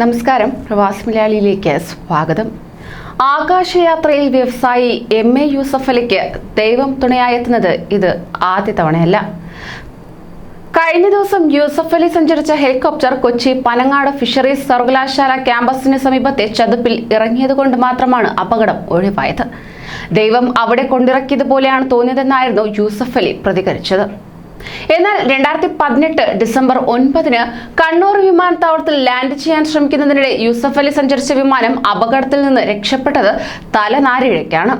നമസ്കാരം. പ്രവാസി മലയാളിയിലേക്ക് സ്വാഗതം. ആകാശയാത്രയിൽ വ്യവസായി എം എ യൂസഫ് അലിക്ക് ദൈവം തുണയായെത്തുന്നത് ഇത് ആദ്യ തവണയല്ല. കഴിഞ്ഞ ദിവസം യൂസഫ് അലി സഞ്ചരിച്ച ഹെലികോപ്റ്റർ കൊച്ചി പനങ്ങാട് ഫിഷറീസ് സർവകലാശാല ക്യാമ്പസിന് സമീപത്തെ ചതുപ്പിൽ ഇറങ്ങിയതുകൊണ്ട് മാത്രമാണ് അപകടം ഒഴിവായത്. ദൈവം അവിടെ കൊണ്ടിറക്കിയതുപോലെയാണ് തോന്നിയതെന്നായിരുന്നു യൂസഫ് അലി പ്രതികരിച്ചത്. എന്നാൽ രണ്ടായിരത്തി പതിനെട്ട് ഡിസംബർ ഒൻപതിന് കണ്ണൂർ വിമാനത്താവളത്തിൽ ലാൻഡ് ചെയ്യാൻ ശ്രമിക്കുന്നതിനിടെ യൂസഫ് അലി സഞ്ചരിച്ച വിമാനം അപകടത്തിൽ നിന്ന് രക്ഷപ്പെട്ടത് തലനാരിഴയ്ക്കാണ്.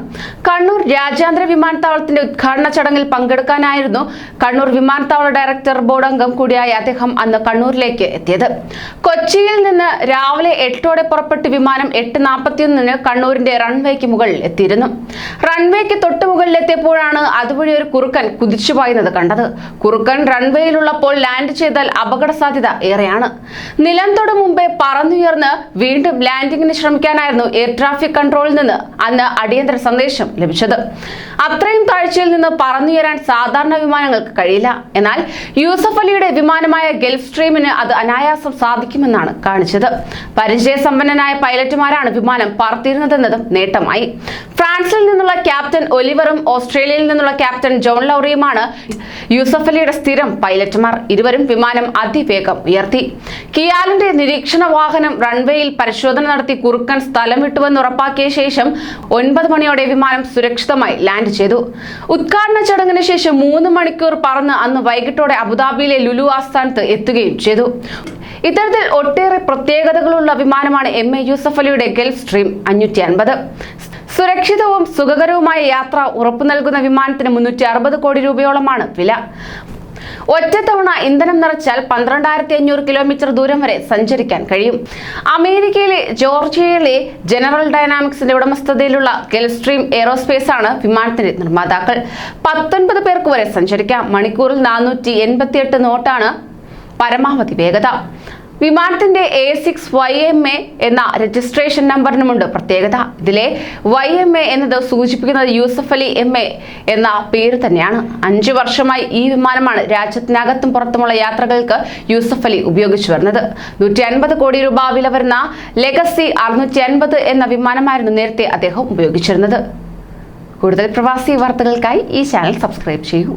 കണ്ണൂർ രാജ്യാന്തര വിമാനത്താവളത്തിന്റെ ഉദ്ഘാടന ചടങ്ങിൽ പങ്കെടുക്കാനായിരുന്നു കണ്ണൂർ വിമാനത്താവള ഡയറക്ടർ ബോർഡ് അംഗം കൂടിയായ അദ്ദേഹം അന്ന് കണ്ണൂരിലേക്ക് എത്തിയത്. കൊച്ചിയിൽ നിന്ന് രാവിലെ എട്ടോടെ പുറപ്പെട്ട് വിമാനം എട്ട് നാൽപ്പത്തിയൊന്നിന് കണ്ണൂരിന്റെ റൺവേക്ക് മുകളിൽ എത്തിയിരുന്നു. റൺവേക്ക് തൊട്ട് മുകളിലെത്തിയപ്പോഴാണ് അതുവഴി ഒരു കുറുക്കൻ കുതിച്ചുപായുന്നത് കണ്ടത്. കുറുക്കൻ റൺവേയിലുള്ളപ്പോൾ ലാൻഡ് ചെയ്താൽ അപകട സാധ്യത ഏറെയാണ്. നിലം തൊടു മുമ്പേ പറന്നുയർന്ന് വീണ്ടും ലാൻഡിങ്ങിന് ശ്രമിക്കാനായിരുന്നു എയർ ട്രാഫിക് കൺട്രോളിൽ നിന്ന് അന്ന് അടിയന്തര സന്ദേശം ലഭിച്ചത്. അത്രയും താഴ്ചയിൽ നിന്ന് പറന്നുയരാൻ സാധാരണ വിമാനങ്ങൾക്ക് കഴിയില്ല. എന്നാൽ യൂസഫ് അലിയുടെ വിമാനമായ ഗൾഫ് സ്ട്രീമിന് അത് അനായാസം സാധിക്കുമെന്നാണ് കാണിച്ചത്. പരിചയസമ്പന്നനായ പൈലറ്റുമാരാണ് വിമാനം പറത്തിയിരുന്നതെന്നതും നേട്ടമായി. ഫ്രാൻസിൽ നിന്നുള്ള ക്യാപ്റ്റൻ ഒലിവറും ഓസ്ട്രേലിയയിൽ നിന്നുള്ള ക്യാപ്റ്റൻ ജോൺ ലൗറിയുമാണ് യൂസഫ് അലിയുടെ സ്ഥിരം പൈലറ്റുമാർ. ഇരുവരും വിമാനം അതിവേഗം ഉയർത്തി. കിയാലിന്റെ നിരീക്ഷണ വാഹനം റൺവേയിൽ പരിശോധന നടത്തി കുറുക്കൻ സ്ഥലം വിട്ടുവെന്ന് ഉറപ്പാക്കിയ ശേഷം ഒൻപത് മണിയോടെ വിമാനം സുരക്ഷിതമായി ലാൻഡ് ചെയ്തു. ഉദ്ഘാടന ചടങ്ങിന് ശേഷം മൂന്ന് മണിക്കൂർ പറന്ന് അന്ന് വൈകിട്ടോടെ അബുദാബിയിലെ ലുലു ആസ്ഥാനത്ത് എത്തുകയും ചെയ്തു. ഇത്തരത്തിൽ ഒട്ടേറെ പ്രത്യേകതകളുള്ള വിമാനമാണ് എം എ യൂസഫ് അലിയുടെ ഗൾഫ് സ്ട്രീം അഞ്ഞൂറ്റി അൻപത് സുരക്ഷിതവും സുഖകരവുമായ യാത്ര ഉറപ്പു നൽകുന്ന വിമാനത്തിന് മുന്നൂറ്റി അറുപത് കോടി രൂപയോളമാണ് വില. ഒറ്റത്തവണ ഇന്ധനം നിറച്ചാൽ പന്ത്രണ്ടായിരത്തി അഞ്ഞൂറ് കിലോമീറ്റർ ദൂരം വരെ സഞ്ചരിക്കാൻ കഴിയും. അമേരിക്കയിലെ ജോർജിയയിലെ ജനറൽ ഡൈനാമിക്സിന്റെ ഉടമസ്ഥതയിലുള്ള ഗൾഫ്സ്ട്രീം എയറോസ്പേസ് ആണ് വിമാനത്തിന്റെ നിർമ്മാതാക്കൾ. പത്തൊൻപത് പേർക്ക് വരെ സഞ്ചരിക്കാം. മണിക്കൂറിൽ നാനൂറ്റി എൺപത്തിയെട്ട് നോട്ടാണ് പരമാവധി വേഗത. വിമാനത്തിന്റെ A six Y M A എന്ന രജിസ്ട്രേഷൻ നമ്പറിനുമുണ്ട് പ്രത്യേകത ഇതിലെ വൈ എം എ എന്നത് സൂചിപ്പിക്കുന്നത് യൂസഫ് അലി എം എ എന്ന പേര് തന്നെയാണ്. അഞ്ചു വർഷമായി ഈ വിമാനമാണ് രാജ്യത്തിനകത്തും പുറത്തുമുള്ള യാത്രകൾക്ക് യൂസഫ് അലി ഉപയോഗിച്ചു വരുന്നത്. നൂറ്റി അൻപത് കോടി രൂപ വില വരുന്ന ലെഗസി അറുന്നൂറ്റി അൻപത് എന്ന വിമാനമായിരുന്നു നേരത്തെ അദ്ദേഹം ഉപയോഗിച്ചിരുന്നത്. കൂടുതൽ പ്രവാസി വാർത്തകൾക്കായി ഈ ചാനൽ സബ്സ്ക്രൈബ് ചെയ്യൂ.